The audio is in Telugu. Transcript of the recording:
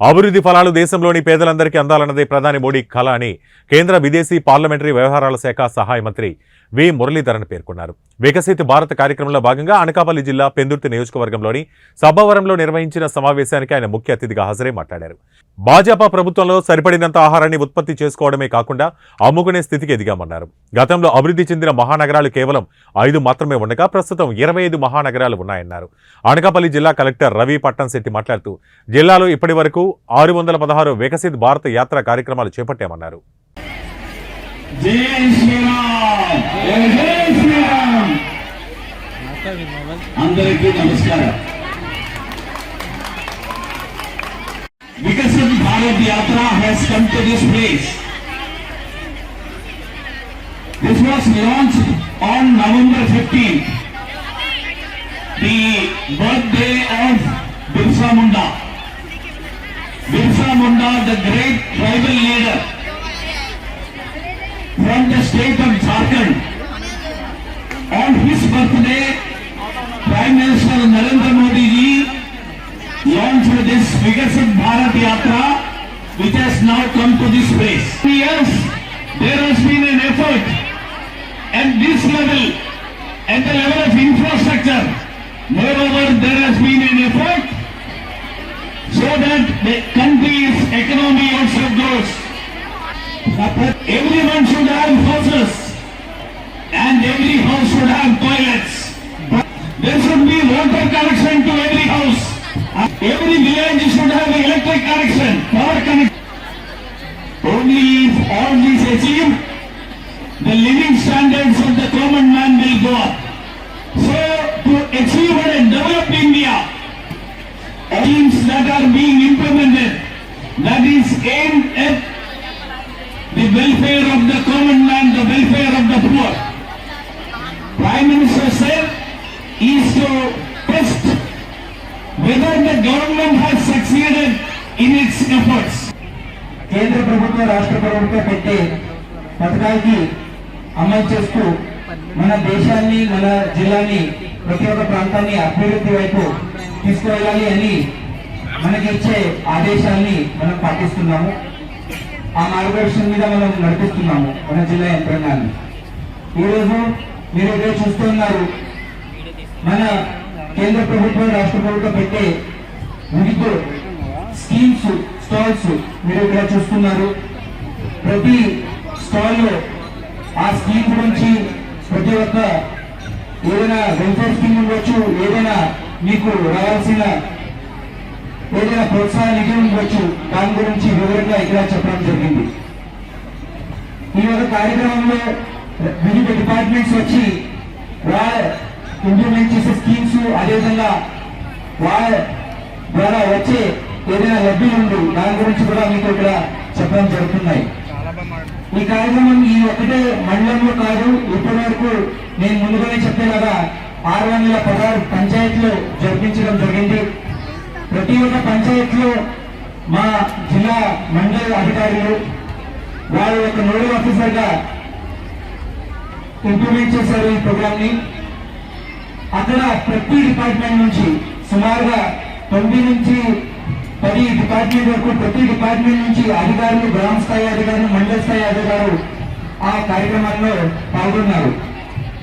అభివృద్ధి ఫలాలు దేశంలోని పేదలందరికీ అందాలన్నదే ప్రధాని మోడీ కళ అని కేంద్ర విదేశీ పార్లమెంటరీ వ్యవహారాల శాఖ సహాయ మంత్రి వి. మురళీధరన్ పేర్కొన్నారు. వికసిత్ భారత్ కార్యక్రమంలో భాగంగా అనకాపల్లి జిల్లా పెందుర్తి నియోజకవర్గంలోని సభవరంలో నిర్వహించిన సమావేశానికి ఆయన ముఖ్య అతిథిగా హాజరై మాట్లాడారు. భాజపా ప్రభుత్వంలో సరిపడినంత ఆహారాన్ని ఉత్పత్తి చేసుకోవడమే కాకుండా అమ్ముకునే స్థితికి ఎదిగామన్నారు. గతంలో అభివృద్ధి చెందిన మహానగరాలు కేవలం ఐదు మాత్రమే ఉండగా ప్రస్తుతం ఇరవై ఐదు మహానగరాలు ఉన్నాయన్నారు. అనకాపల్లి జిల్లా కలెక్టర్ రవి పట్టంశెట్టి మాట్లాడుతూ జిల్లాలో ఇప్పటి వరకు ఆరు వందల పదహారు వికసిత్ భారత్ యాత్ర కార్యక్రమాలు చేపట్టామన్నారు. జై శ్రీరామ్! అందరికీ నమస్కారం Viksit Bharat Yatra has come to this place this was launched on November 15 the birthday of Birsa Munda Birsa Munda the great tribal leader from the state of Jharkhand. On his birthday, Prime Minister Narendra Modi ji launched this Vikasit Bharat Yatra, which has now come to this place. Yes, there has been an effort at this level, at the level of infrastructure. Moreover, there has been an effort so that the country's economy also grows. Everyone should have houses and every house should have toilets. There should be water connection to every house. Every village should have electric connection, power connection. Only if all these achieved, the living standards of the common man will go up. So to achieve and develop India, schemes that are being implemented, that is aimed at the welfare of the common man, the welfare of the poor. Prime Minister said is to test whether the government has succeeded in its efforts. కేంద్ర ప్రభుత్వం రాష్ట్ర ప్రభుత్వం పెట్టే పథకాలకి అమలు చేస్తూ మన దేశాన్ని మన జిల్లాని ప్రతి ఒక్క ప్రాంతాన్ని అభివృద్ధి వైపు తీసుకువెళ్ళాలి అని మనకి ఇచ్చే ఆదేశాల్ని మనం పాటిస్తున్నాము. ఆ మార్గదర్శనం మీద మనం నడిపిస్తున్నాము మన జిల్లా యంత్రాంగాన్ని. ఈరోజు మీరు ఇక్కడ చూస్తున్నారు మన కేంద్ర ప్రభుత్వం రాష్ట్ర ప్రభుత్వం పెట్టే వివిధ స్కీమ్స్ స్టాల్స్ మీరు ఇక్కడ చూస్తున్నారు. ప్రతి స్టాల్లో ఆ స్కీమ్ గురించి ప్రతి ఒక్క ఏదైనా వెల్ఫేర్ స్కీమ్ ఉండొచ్చు ఏదైనా మీకు రావాల్సిన ఏదైనా ప్రోత్సాహ నిధి ఉండొచ్చు దాని గురించి వివరంగా ఇక్కడ చెప్పడం జరిగింది. ఈ యొక్క కార్యక్రమంలో వివిధ డిపార్ట్మెంట్స్ వచ్చి ఇంప్లిమెంట్ చేసే స్కీమ్స్ అదేవిధంగా వాళ్ళ ద్వారా వచ్చే ఏదైనా లబ్ధులు ఉండు దాని గురించి కూడా మీకు ఇక్కడ చెప్పడం జరుగుతున్నాయి. ఈ కార్యక్రమం ఈ ఒకటే మండలంలో కాదు ఇప్పటి వరకు నేను ముందుగానే చెప్పేలాగా ఆరు వందల పదహారు పంచాయతీలు జరిపించడం జరిగింది. ప్రతి ఒక్క పంచాయతీలో మా జిల్లా మండల అధికారులు వాళ్ళ యొక్క నోడల్ ఆఫీసర్గా ఇంప్లిమెంట్ చేశారు ఈ ప్రోగ్రామ్ని. అక్కడ ప్రతి డిపార్ట్మెంట్ నుంచి సుమారుగా తొమ్మిది నుంచి పది డిపార్ట్మెంట్ వరకు ప్రతి డిపార్ట్మెంట్ నుంచి అధికారులు గ్రామ స్థాయి అధికారులు మండల స్థాయి అధికారులు ఆ కార్యక్రమాల్లో పాల్గొన్నారు.